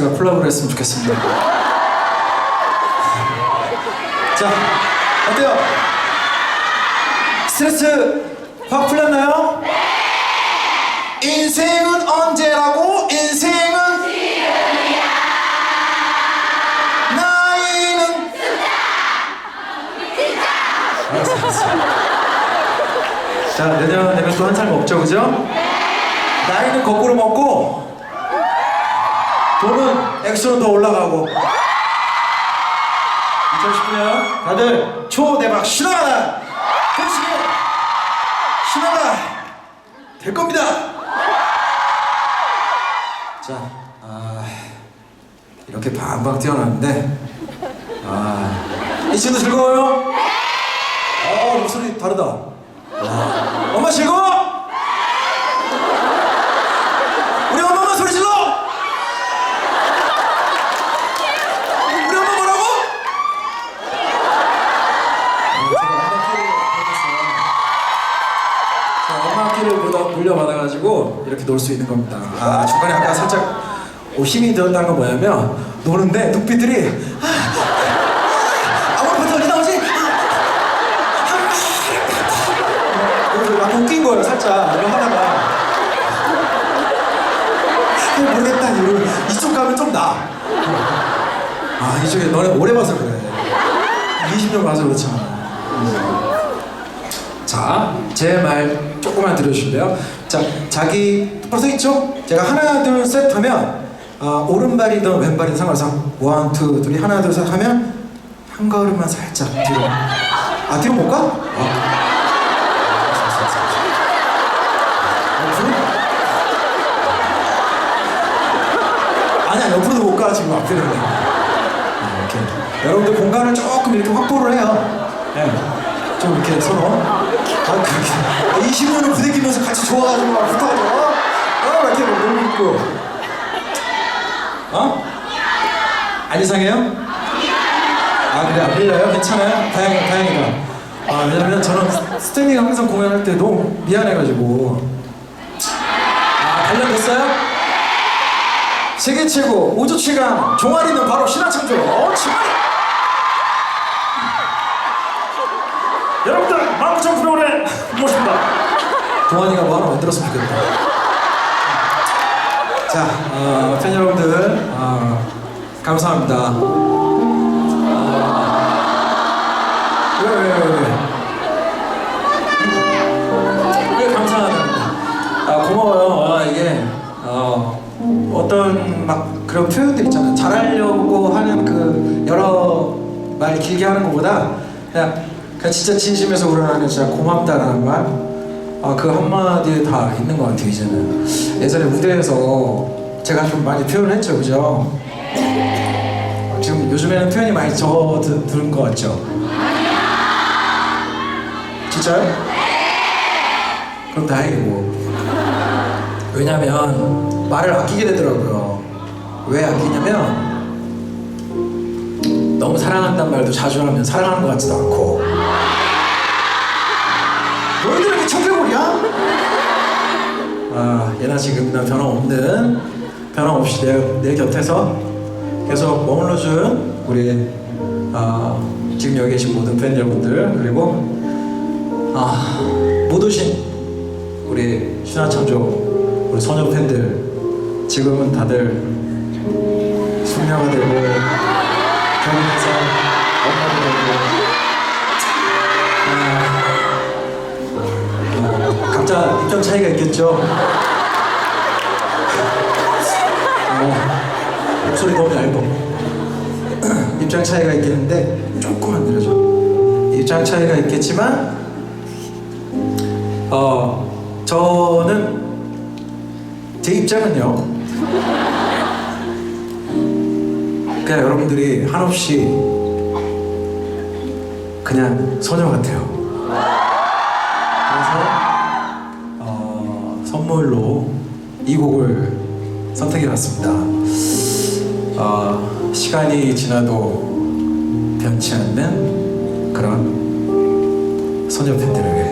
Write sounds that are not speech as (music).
스트레스가 콜라보를 했으면 좋겠습니다. 자, 어때요? 스트레스 확 풀렸나요? 인생은 언제라고? 인생은 나이는 알았어, 알았어. 자, 내년 되면 또 한 살 먹죠, 그죠? 나이는 거꾸로 먹고 돈은 액수는 더 올라가고 2019년 다들 초대박 신화다 열심히 신화다 될 겁니다 자 아, 이렇게 방방 뛰어났는데 아 이 친구 즐거워요? 어 목소리 다르다 와. 엄마 즐거워? 우리 엄마만 소리 질러! 우리 엄마 뭐라고? 엄마 끼를 물려- 물려받아가지고 이렇게 놀 수 있는 겁니다. 아 중간에 아까 살짝 어, 힘이 들었다는 건 뭐냐면 노는데 눈빛들이 아, 아무리 어디 나오지? 막 웃긴 거예요 살짝 이거 하다가 잘 모르겠다 이러고 이쪽 가면 좀 나. 아 이쪽에 너네 오래 봐서 그래. 20년 봐서 그렇잖아. 자, 제 말 조금만 들어주실래요? 자, 자기 벌써 있죠? 제가 하나 둘 셋 하면 아, 오른발이든 왼발이든 상관없어. 원, 투, 둘이 하나 둘 셋 하면 한 걸음만 살짝 뒤로. 아 뒤로 못 가? 아. 옆으로? 아니야 옆으로도 못 가 지금 앞에는 아, 이렇게 여러분들 공간을 조금 이렇게 확보를 해요 네. 좀 이렇게 서로 아 그렇게 20년을 부대끼면서 같이 좋아가지고 막 붙어가지고 어? 어? 이렇게 막 놀고 있고 어? 안 이상해요? 아 그래 안 밀려요? 괜찮아요? 다행이다 다행이다 아 왜냐면 저는 스탠딩 항상 공연할 때 너무 미안해가지고 아 단련됐어요? 세계 최고 우주 최강 종아리는 바로 신화창조 어, 종아리 여러분들 19,900원에 모십니다. 동환이가 뭐 하나 만들었으면 좋겠다. 자 어, 팬 여러분들 어, 감사합니다. 어, 왜, 왜, 왜, 왜? 왜 감사하답니다 아 고마워요. 아, 이게 어, 어떤 막 그런 표현들 있잖아요. 잘하려고 하는 그 여러 말 길게 하는 것보다 그냥, 그냥 진짜 진심에서 우러나는 진짜 고맙다라는 말 아, 그 한마디에 다 있는 것 같아요, 이제는. 예전에 무대에서 제가 좀 많이 표현을 했죠, 그죠? 지금 요즘에는 표현이 많이 적어든 것 같죠? 진짜요? 그럼 다행이고. 왜냐면, 말을 아끼게 되더라고요. 왜 아끼냐면, 너무 사랑한다는 말도 자주 하면 사랑하는 것 같지도 않고. 너희들 이렇게 청개구리야? 아, 예나 지금이나 변함없는 변함없이 내, 내 곁에서 계속 머물러준 우리 아, 지금 여기 계신 모든 팬 여러분들 그리고 아, 못 오신 우리 신화창조 우리 소녀 팬들 지금은 다들 숙녀가 되고 결혼해서 엄마가 되고 각자 입장 차이가 있겠죠. 어, 목소리 너무 얇아. (clears throat) 입장 차이가 있겠는데 조금만 늘려줘. 입장 차이가 있겠지만, 어 저는 제 입장은요. 그냥 여러분들이 한없이 그냥 소녀 같아요. 선물로 이 곡을 선택해봤습니다. 어, 시간이 지나도 변치 않는 그런 소녀 위해